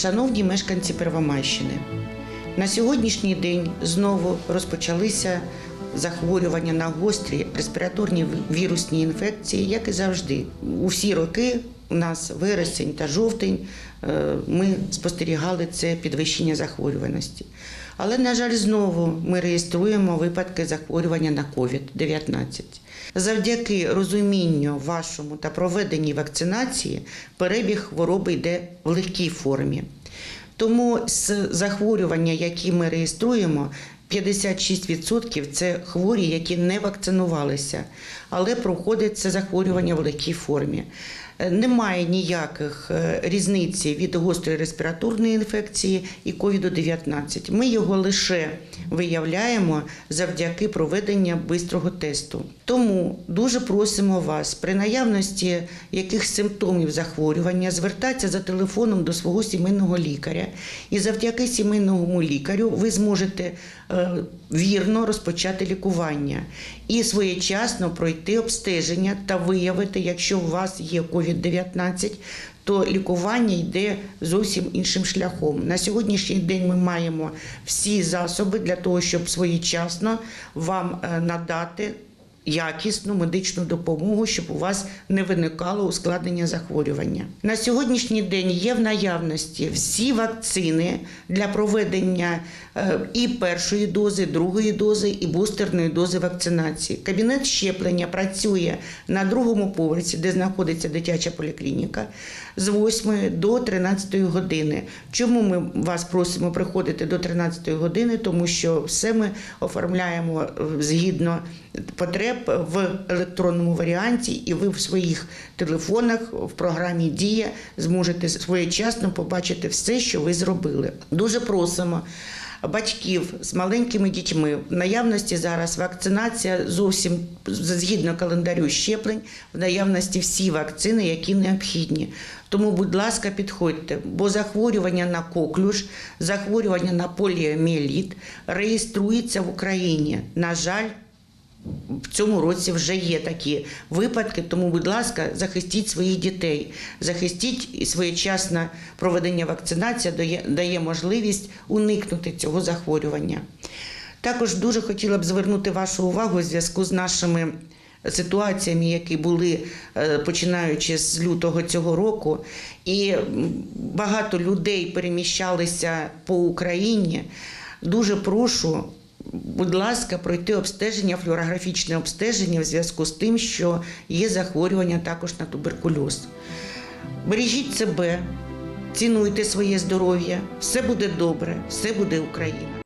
Шановні мешканці Первомайщини, на сьогоднішній день знову розпочалися захворювання на гострі респіраторні вірусні інфекції, як і завжди. У всі роки у нас вересень та жовтень е, ми спостерігали це підвищення захворюваності. Але, на жаль, знову ми реєструємо випадки захворювання на COVID-19. Завдяки розумінню вашому та проведенні вакцинації перебіг хвороби йде в легкій формі. Тому з захворювання, які ми реєструємо, 56% це хворі, які не вакцинувалися, але проходить це захворювання в легкій формі. Е, Немає ніяких е, різниці від гострої респіраторної інфекції і COVID-19. Ми його лише виявляємо завдяки проведенню бистрого тесту. Тому дуже просимо вас при наявності яких симптомів захворювання звертатися за телефоном до свого сімейного лікаря. І завдяки сімейному лікарю ви зможете е, вірно розпочати лікування і своєчасно пройти обстеження та виявити, якщо у вас є COVID-19, то лікування йде зовсім іншим шляхом. На сьогоднішній день ми маємо всі засоби для того, щоб своєчасно вам е, надати якісну медичну допомогу, щоб у вас не виникало ускладнення захворювання. На сьогоднішній день є в наявності всі вакцини для проведення е, і першої дози, другої дози, і бустерної дози вакцинації. Кабінет щеплення працює на другому поверсі, де знаходиться дитяча поліклініка, з 8 до 13 години. Чому ми вас просимо приходити до 13 години? Тому що все ми оформляємо е, згідно потреб в електронному варіанті, і ви в своїх телефонах в програмі Дія зможете своєчасно побачити все, що ви зробили. Дуже просимо. Батьків з маленькими дітьми в наявності зараз вакцинація зовсім згідно календарю щеплень, в наявності всі вакцини, які необхідні. Тому, будь ласка, підходьте, бо захворювання на коклюш, захворювання на поліоміеліт реєструється в Україні. На жаль, в цьому році вже є такі випадки, тому, будь ласка, захистіть своїх дітей, захистіть і своєчасне проведення вакцинації дає, дає можливість уникнути цього захворювання. Також дуже хотіла б звернути вашу увагу у зв'язку з нашими ситуаціями, які були е, починаючи з лютого цього року, і багато людей переміщалися по Україні. Дуже прошу будь ласка, пройти обстеження, флюорографічне обстеження в зв'язку з тим, що є захворювання також на туберкульоз. Бережіть себе, цінуйте своє здоров'я, все буде добре, все буде Україна.